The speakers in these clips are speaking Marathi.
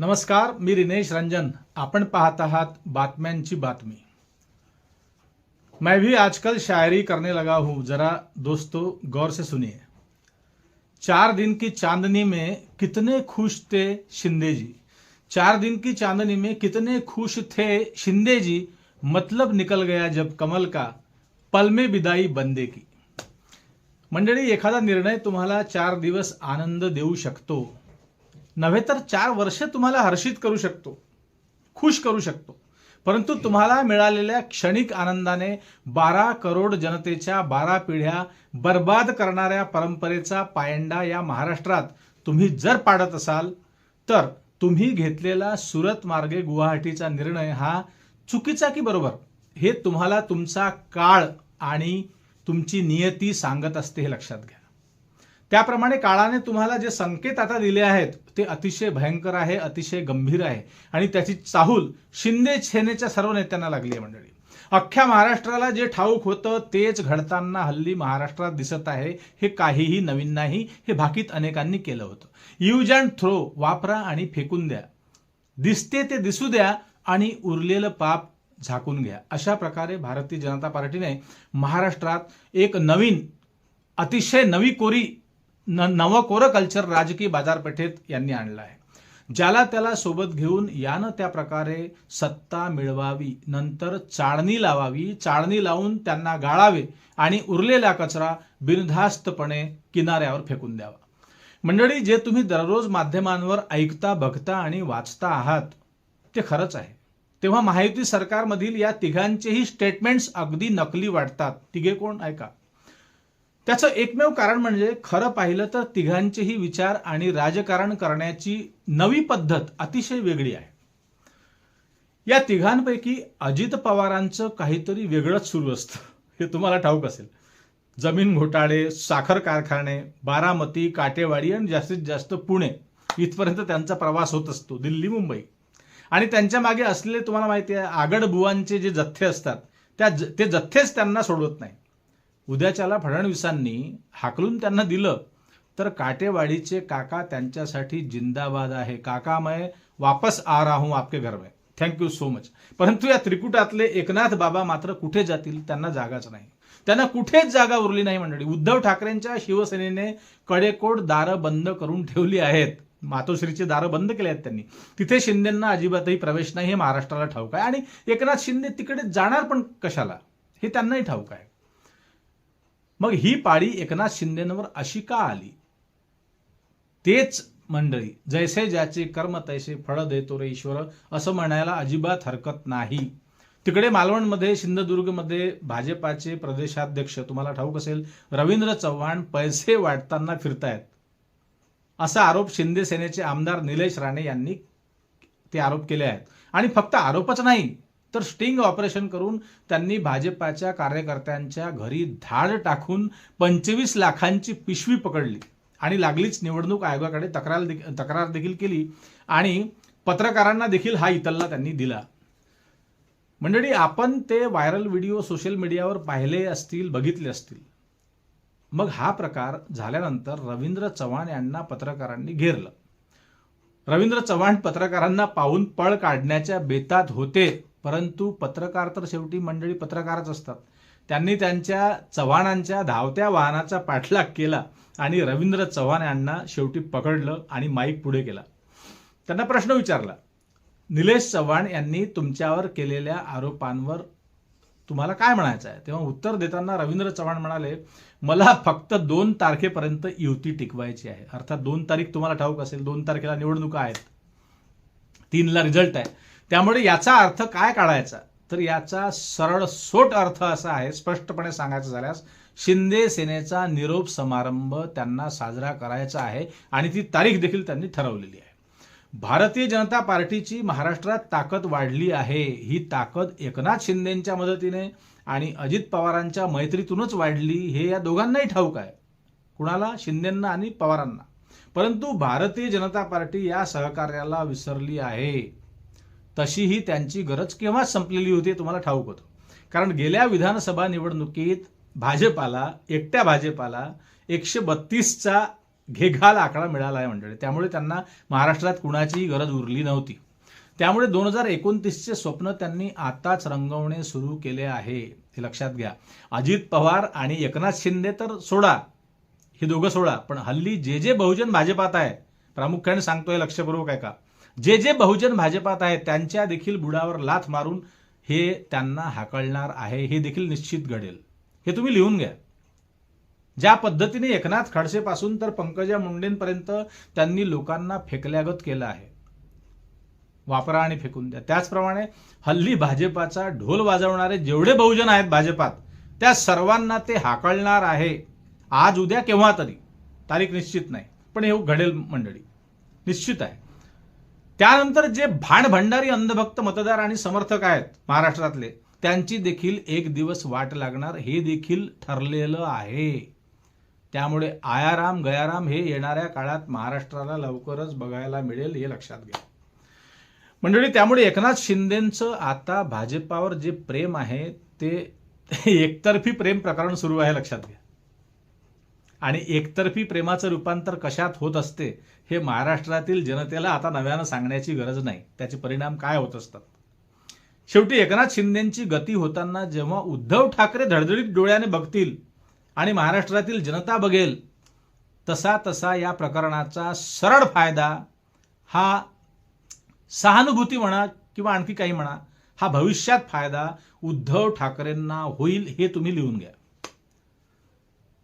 नमस्कार मी रिनेश रंजन. आपण पाहत आहात बातम्यांची बातमी. मैं भी आजकल शायरी करने लगा हूँ. जरा दोस्तों गौर से सुनिए. चार दिन की चांदनी में कितने खुश थे शिंदे जी? चार दिन की चांदनी में कितने खुश थे शिंदे जी? मतलब निकल गया जब कमल का पल में विदाई बंदे की। मंडळी एखादा निर्णय तुम्हाला चार दिवस आनंद देऊ शकतो. नव्हे तर चार वर्ष तुम्हाला हर्षित करू शकतो खुश करू शकतो. परंतु तुम्हाला मिळालेल्या क्षणिक आनंदाने बारा करोड जनतेच्या बारा पिढ्या बर्बाद करणाऱ्या परंपरेचा पायंडा या महाराष्ट्रात तुम्ही जर पाडत असाल तर तुम्ही घेतलेला सुरत मार्गे गुवाहाटीचा निर्णय हा चुकीचा की बरोबर? हे तुम्हाला तुमचा काळ आणि तुमची नियती सांगत असते हे लक्षात घ्या. त्याप्रमाणे काळाने तुम्हाला जे संकेत आता दिले आहेत ते अतिशय भयंकर आहे अतिशय गंभीर आहे. आणि त्याची चाहूल शिंदे सेनेच्या सर्व नेत्यांना लागली आहे मंडळी. अख्ख्या महाराष्ट्राला जे ठाऊक होतं तेच घडताना हल्ली महाराष्ट्रात दिसत आहे. हे काहीही नवीन नाही हे भाकीत अनेकांनी केलं होतं. यूज अँड थ्रो वापरा आणि फेकून द्या. दिसते ते दिसू द्या आणि उरलेलं पाप झाकून घ्या. अशा प्रकारे भारतीय जनता पार्टीने महाराष्ट्रात एक नवीन अतिशय नवी कोरी न नवकोरं कल्चर राजकीय बाजारपेठेत यांनी आणलं आहे. ज्याला त्याला सोबत घेऊन यानं त्या प्रकारे सत्ता मिळवावी नंतर चाळणी लावावी चाळणी लावून त्यांना गाळावे आणि उरलेला कचरा बिनधास्तपणे किनाऱ्यावर फेकून द्यावा. मंडळी जे तुम्ही दररोज माध्यमांवर ऐकता बघता आणि वाचता आहात ते खरंच आहे. तेव्हा महायुती सरकारमधील या तिघांचेही स्टेटमेंट्स अगदी नकली वाटतात. तिघे कोण ऐका त्याचं एकमेव कारण म्हणजे खरं पाहिलं तर तिघांचेही विचार आणि राजकारण करण्याची नवी पद्धत अतिशय वेगळी आहे. या तिघांपैकी अजित पवारांचं काहीतरी वेगळंच सुरू असतं. हे तुम्हाला ठाऊक असेल. जमीन घोटाळे साखर कारखाने बारामती काटेवाडी आणि जास्तीत जास्त पुणे इथपर्यंत त्यांचा प्रवास होत असतो दिल्ली मुंबई. आणि त्यांच्या मागे असलेले तुम्हाला माहिती आहे आगडबुवांचे जे जथ्थे असतात त्या ज- ते जथ्थेच त्यांना सोडवत नाही उद्याच्याला फडणवीसांनी हाकलून त्यांना दिलं. तर काटेवाडीचे काका त्यांच्यासाठी जिंदाबाद आहे. काका मैं वापस आ रहा हूं आपके घर में. थँक्यू सो मच परंतु या त्रिकुटातले एकनाथ बाबा मात्र कुठे जातील त्यांना जागाच नाही. त्यांना कुठेच जागा उरली नाही मंडळी. उद्धव ठाकरेंच्या शिवसेनेने कडेकोड दारं बंद करून ठेवली आहेत. मातोश्रीचे दारं बंद केले आहेत त्यांनी. तिथे शिंदेंना अजिबातही प्रवेश नाही हे महाराष्ट्राला ठाऊक आहे. आणि एकनाथ शिंदे तिकडे जाणार पण कशाला? हे त्यांनाही ठाऊक आहे. मग ही पाळी एकनाथ शिंदेंवर अशी का आली? तेच मंडळी जैसे ज्याचे कर्म तैसे फळ देतो रे ईश्वर असं म्हणायला अजिबात हरकत नाही. तिकडे मालवणमध्ये सिंधुदुर्गमध्ये भाजपाचे प्रदेशाध्यक्ष तुम्हाला ठाऊक असेल रवींद्र चव्हाण पैसे वाटताना फिरतायत. असा आरोप शिंदे सेनेचे आमदार निलेश राणे यांनी ते आरोप केले आहेत. आणि फक्त आरोपच नाही तर स्टिंग ऑपरेशन करून त्यांनी भाजपाच्या कार्यकर्त्यांच्या घरी धाड टाकून पंचवीस लाखांची पिशवी पकडली. आणि लागलीच निवडणूक आयोगाकडे तक्रार तक्रार देखील केली आणि पत्रकारांना देखील हा इतल्ला त्यांनी दिला. मंडळी आपण ते व्हायरल व्हिडिओ सोशल मीडियावर पाहिले असतील बघितले असतील. मग हा प्रकार झाल्यानंतर रवींद्र चव्हाण यांना पत्रकारांनी घेरलं. रवींद्र चव्हाण पत्रकारांना पाहून पळ काढण्याच्या बेतात होते. परंतु पत्रकार तर शेवटी मंडळी पत्रकारच असतात. त्यांनी त्यांच्या चव्हाणांच्या धावत्या वाहनाचा पाठलाग केला आणि रवींद्र चव्हाण यांना शेवटी पकडलं आणि माईक पुढे केला. त्यांना प्रश्न विचारला निलेश चव्हाण यांनी तुमच्यावर केलेल्या आरोपांवर तुम्हाला काय म्हणायचं आहे? तेव्हा उत्तर देताना रवींद्र चव्हाण म्हणाले मला फक्त दोन तारखेपर्यंत युती टिकवायची आहे. अर्थात दोन तारीख तुम्हाला ठाऊक असेल दोन तारखेला निवडणुका आहेत. तीनला रिझल्ट आहे. त्यामुळे याचा अर्थ काय काढायचा? तर याचा सरळ सोट अर्थ असा आहे स्पष्टपणे सांगायचं झाल्यास शिंदे सेनेचा निरोप समारंभ त्यांना साजरा करायचा आहे आणि ती तारीख देखील त्यांनी ठरवलेली आहे. भारतीय जनता पार्टीची महाराष्ट्रात ताकद वाढली आहे. ही ताकद एकनाथ शिंदेंच्या मदतीने आणि अजित पवारांच्या मैत्रीतूनच वाढली हे या दोघांनाही ठाऊक आहे. कुणाला? शिंदेंना आणि पवारांना. परंतु भारतीय जनता पार्टी या सहकार्याला विसरली आहे. तशीही त्यांची गरज केव्हाच संपलेली होती हे तुम्हाला ठाऊक होतं. कारण गेल्या विधानसभा निवडणुकीत भाजपाला एकट्या भाजपाला एकशे बत्तीसचा घेघाल आकडा मिळाला आहे मंडळी. त्यामुळे त्यांना महाराष्ट्रात कुणाचीही गरज उरली नव्हती. त्यामुळे दोन हजार एकोणतीसचे स्वप्न त्यांनी आताच रंगवणे सुरू केले आहे हे लक्षात घ्या. अजित पवार आणि एकनाथ शिंदे तर सोडा. हे दोघं सोडा. पण हल्ली जे जे बहुजन भाजपात आहे प्रामुख्याने सांगतोय लक्षपूर्वक आहे का जे जे बहुजन भाजपात आहेत त्यांच्या देखील बुडावर लाथ मारून हे त्यांना हाकळणार आहे हे देखील निश्चित घडेल. हे तुम्ही लिहून घ्या. ज्या पद्धतीने एकनाथ खडसेपासून तर पंकजा मुंडेंपर्यंत त्यांनी लोकांना फेकल्यागत केलं आहे वापरा आणि फेकून द्या. त्याचप्रमाणे हल्ली भाजपाचा ढोल वाजवणारे जेवढे बहुजन आहेत भाजपात त्या सर्वांना ते हाकळणार आहे. आज उद्या केव्हा तरी. तारीख निश्चित नाही पण हे घडेल मंडळी. निश्चित आहे. त्यानंतर जे भांडभंडारी अंधभक्त मतदार आणि समर्थक आहेत महाराष्ट्रातले त्यांची देखील एक दिवस वाट लागणार हे देखील ठरलेलं आहे. त्यामुळे आयाराम गयाराम हे येणाऱ्या काळात महाराष्ट्राला लवकरच बघायला मिळेल हे लक्षात घ्या. मंडळी त्यामुळे एकनाथ शिंदेचं आता भाजपावर जे प्रेम आहे ते एकतर्फी प्रेम प्रकरण सुरू आहे लक्षात घ्या. आणि एकतर्फी प्रेमाचं रूपांतर कशात होत असते हे महाराष्ट्रातील जनतेला आता नव्यानं सांगण्याची गरज नाही. त्याचे परिणाम काय होत असतात? शेवटी एकनाथ शिंदेची गती होताना जेव्हा उद्धव ठाकरे धडधडीत डोळ्याने बघतील आणि महाराष्ट्रातील जनता बघेल तसा तसा या प्रकरणाचा सरळ फायदा हा सहानुभूती म्हणा किंवा आणखी काही म्हणा हा भविष्यात फायदा उद्धव ठाकरेंना होईल हे तुम्ही लिहून घ्या.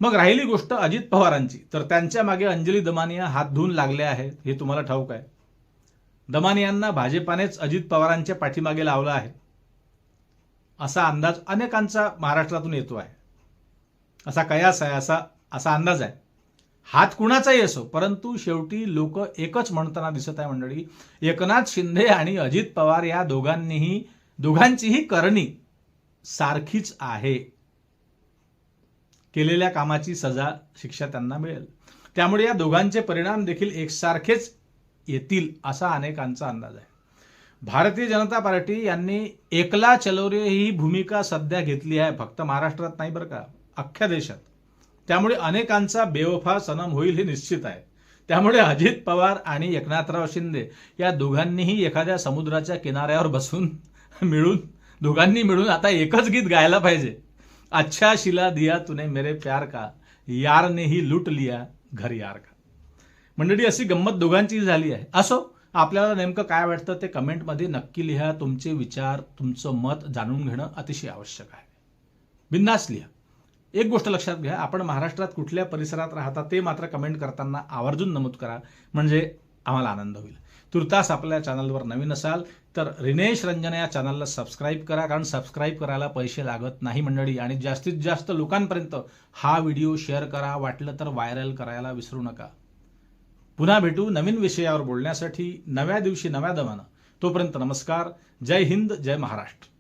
मग राहिली गोष्ट अजित पवारांची. तर त्यांच्या मागे अंजली दमानिया हात धुवून लागले आहेत हे तुम्हाला ठाऊक आहे. दमानियांना भाजपानेच अजित पवारांच्या पाठीमागे लावलं आहे. असा अंदाज अनेकांचा महाराष्ट्रातून येतो आहे. असा कयास आहे असा असा अंदाज आहे. हात कुणाचाही असो परंतु शेवटी लोक एकच म्हणताना दिसत आहे मंडळी. एकनाथ शिंदे आणि अजित पवार या दोघांनीही दोघांचीही करणी सारखीच आहे. केलेल्या कामाची सजा शिक्षा त्यांना मिळेल. त्यामुळे या दोघांचे परिणाम देखील एकसारखेच येतील असा अनेकांचा अंदाज आहे. भारतीय जनता पार्टी यांनी एकला चलोरे ही भूमिका सध्या घेतली आहे फक्त महाराष्ट्रात नाही बरं का अख्ख्या देशात. त्यामुळे अनेकांचा बेवफा सनम होईल हे निश्चित आहे. त्यामुळे अजित पवार आणि एकनाथराव शिंदे या दोघांनीही एखाद्या समुद्राच्या किनाऱ्यावर बसून मिळून दोघांनी मिळून आता एकच गीत गायला पाहिजे. अच्छा शिला दिया तूने मेरे प्यार का यार ने ही लूट लिया घर यार का. मंडळी अशी गंमत दोघांची झाली आहे. असो आपल्याला नेमकं काय वाटतं ते कमेंटमध्ये नक्की लिहा. तुमचे विचार तुमचं मत जाणून घेणं अतिशय आवश्यक आहे. बिंदास लिहा. एक गोष्ट लक्षात घ्या आपण महाराष्ट्रात कुठल्या परिसरात राहता ते मात्र कमेंट करताना आवर्जून नमूद करा. म्हणजे आम्हाला आनंद होईल. तुर्तास आपल्या चॅनलवर नवीन असाल तर रिनेश रंजन या चॅनलला सबस्क्राईब करा कारण सबस्क्राईब करायला पैसे लागत नाही मंडळी. आणि जास्तीत जास्त लोकांपर्यंत हा व्हिडिओ शेअर करा. वाटलं तर व्हायरल करायला विसरू नका. पुन्हा भेटू नवीन विषयावर बोलण्यासाठी नव्या दिवशी नव्या दमानं. तोपर्यंत नमस्कार. जय हिंद जय महाराष्ट्र.